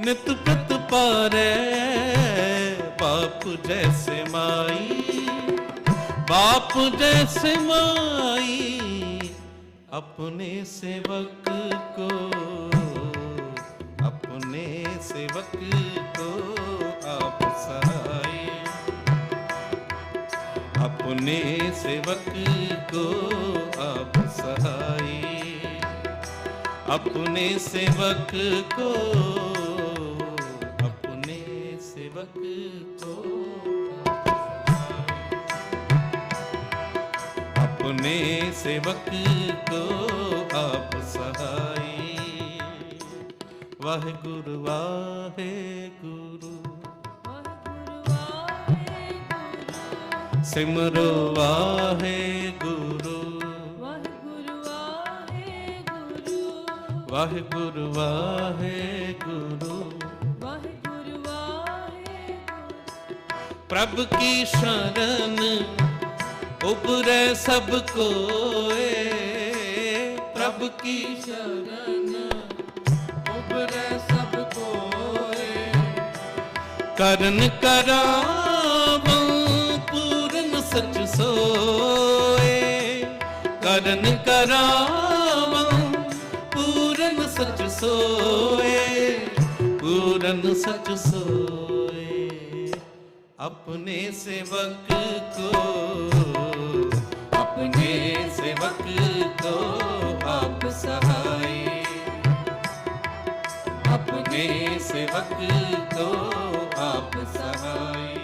ਨਿਤ ਪ੍ਰਤ ਪਾਰੈ ਬਾਪ ਜੈਸੇ ਮਾਈ ਬਾਪ ਜੈਸੇ ਮਾਈ अपने सेवक को अपने सेवक को आप सहाय अपने सेवक को आप सहाय अपने सेवक को अपने सेवक को अपने सेवक को आप सहाय वाह गुरु वाहे गुरु ਸਿਮਰੋ ਵਾਹਿਗੁਰੂ ਵਾਹਿਗੁਰੂ ਵਾਹਿਗੁਰੂ ਪ੍ਰਭ ਕੀ ਸ਼ਰਨ ਉਪਰੇ ਸਭ ਕੋਏ। ਪ੍ਰਭ ਕੀ ਸ਼ਰਨ ਉਪਰੇ ਸਭ ਕੋਏ। ਕਰਨ ਕਰਾਂ ਸਚ ਸੋਏ ਕਰਨ ਕਰਾਵਾਂ ਪੂਰਨ ਸਚ ਸੋਏ ਪੂਰਨ ਸਚ ਸੋਏ अपने सेवक को अपने सेवक को आप सहाय अपने सेवक को आप सहाय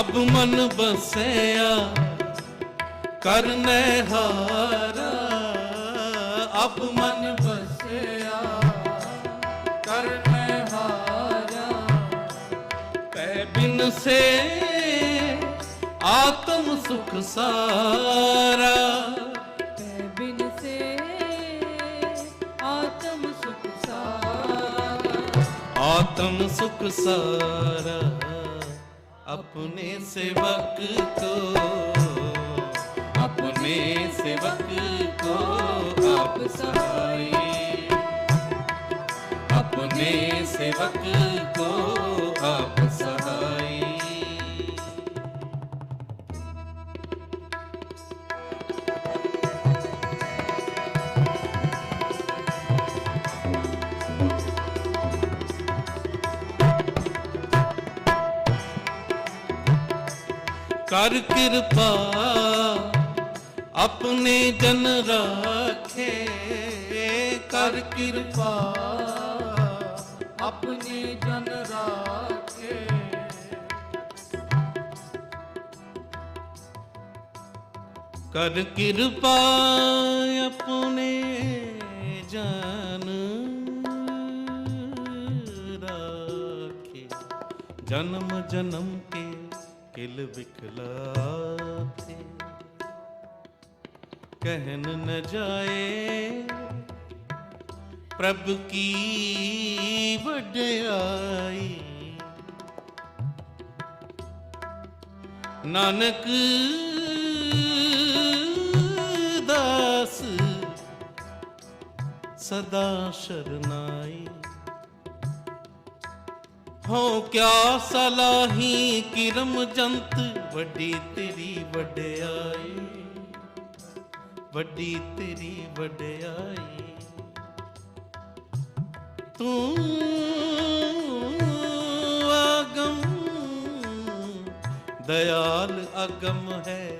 ਅਬ ਮਨ ਬਸਿਆ ਕਰਨੇ ਹਾਰਾ। ਅਬ ਮਨ ਬਸਿਆ ਕਰਨੇ ਹਾਰਾ। ਪੈ ਬਿਨ ਸੇ ਆਤਮ ਸੁਖ ਸਾਰਾ। ਪੈ ਬਿਨ ਸੇ ਆਤਮ ਸੁਖ ਸਾਰਾ। ਆਤਮ ਸੁਖ ਸਾਰਾ। अपने सेवक को अपने सेवक को आप सहाय अपने सेवक ਕਰ ਕਿਰਪਾ, ਆਪਣੇ ਜਨ ਰਾਖੇ ਕਰ ਕਿਰਪਾ, ਆਪਣੇ ਜਨ ਰਾਖੇ। ਕਰ ਕਿਰਪਾ ਆਪਣੇ ਜਨ ਰਾਖੇ। ਜਨਮ ਜਨਮ ਕੇ ਕਿਲ ਵਿਖਲਾਤੇ। ਕਹਿਨ ਨ ਜਾਏ ਪ੍ਰਭ ਕੀ ਵਡਿਆਈ? ਨਾਨਕ ਦਾਸ ਸਦਾ ਸ਼ਰਨਾਈ। ਹੋ ਕਿਆ ਸਲਾਹੀ ਕਿਰਮ ਜੰਤ, ਵੱਡੀ ਤੇਰੀ ਵਡਿਆਈ। ਵੱਡੀ ਤੇਰੀ ਵਡਿਆਈ। ਤੂੰ ਆਗਮ, ਦਇਆਲ ਅਗਮ ਹੈ,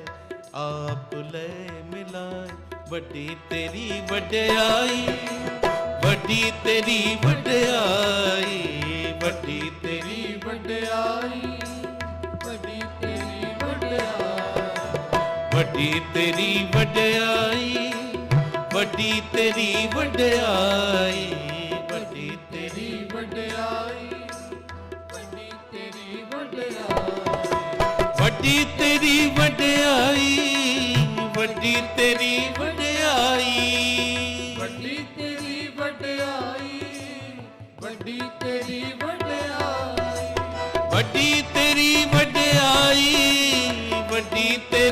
ਆਪ ਲੈ ਮਿਲਾਏ ਵੱਡੀ ਤੇਰੀ ਵਡਿਆਈ, ਵੱਡੀ ਤੇਰੀ ਵਡਿਆਈ। ਵੱਡੀ ਤੇਰੀ ਵਡਿਆਈ, ਵੱਡੀ ਤੇਰੀ ਵਡਿਆਈ। ਵੱਡੀ ਤੇਰੀ ਵਡਿਆਈ, ਵੱਡੀ ਤੇਰੀ ਵਡਿਆਈ, ਵੱਡੀ ਤੇਰੀ ਵਡਿਆਈ, ਵੱਡੀ ਤੇਰੀ ਵਡਿਆਈ। ਵੱਡੀ ਤੇਰੀ ਵਡਿਆਈ, ਵੱਡੀ ਤੇਰੀ ਵਡਿਆਈ।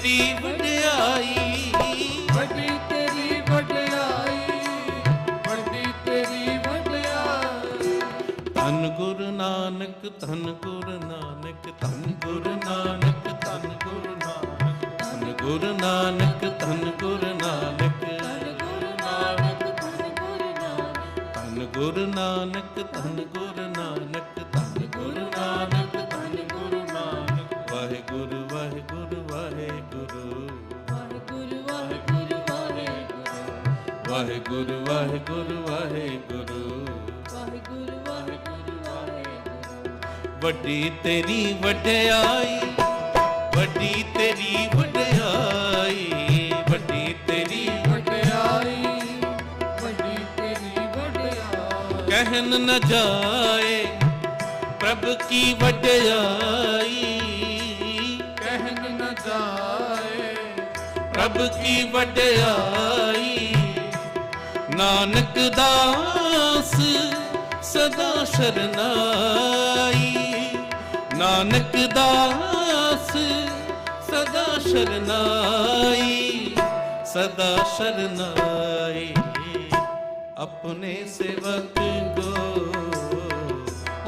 ਤੇਰੀ ਵਡਿਆਈ ਵੱਡੀ ਤੇਰੀ ਵਡਿਆਈ ਵੱਡੀ ਤੇਰੀ ਵਡਿਆਈ ਧੰਨ ਗੁਰੂ ਨਾਨਕ ਧੰਨ ਗੁਰੂ ਨਾਨਕ ਧੰਨ ਗੁਰੂ ਨਾਨਕ ਧੰਨ ਗੁਰੂ ਨਾਨਕ ਧੰਨ ਗੁਰੂ ਨਾਨਕ ਧੰਨ ਗੁਰੂ ਨਾਨਕ ਧੰਨ ਗੁਰੂ ਨਾਨਕ ਧੰਨ ਗੁਰੂ ਨਾਨਕ ਧੰਨ ਗੁਰੂ ਨਾਨਕ ਵਾਹਿਗੁਰੂ ਵਾਹਿਗੁਰੂ। ਵਾਹਿਗੁਰੂ ਵਾਹਿਗੁਰੂ ਵਾਹਿਗੁਰੂ। ਵੱਡੀ ਤੇਰੀ ਵਡਿਆਈ ਵੱਡੀ ਤੇਰੀ ਵਡਿਆਈ ਵੱਡੀ ਤੇਰੀ ਵਡਿਆਈ। ਵੱਡੀ ਤੇਰੀ ਵਡਿਆਈ। ਕਹਿਨ ਨ ਜਾਏ ਪ੍ਰਭ ਕੀ ਵਡਿਆਈ। ਕਹਿਨ ਨ ਜਾਏ ਪ੍ਰਭ ਕੀ ਵਡਿਆਈ। ਨਾਨਕ ਦਾਸ ਸਦਾ ਸ਼ਰਨਾਈ। ਨਾਨਕ ਦਾਸ ਸਦਾ ਸ਼ਰਨਾਈ ਸਦਾ ਸ਼ਰਨਾਈ। ਆਪਣੇ ਸੇਵਕ ਕੋ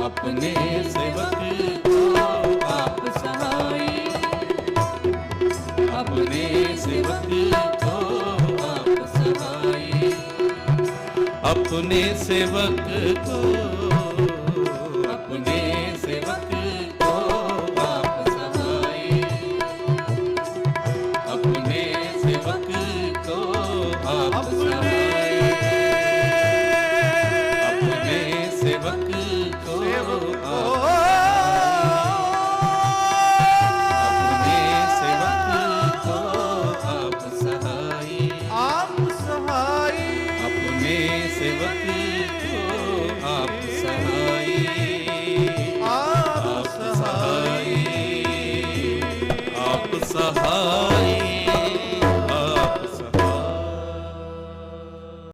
ਆਪਣੇ तूने सेवक को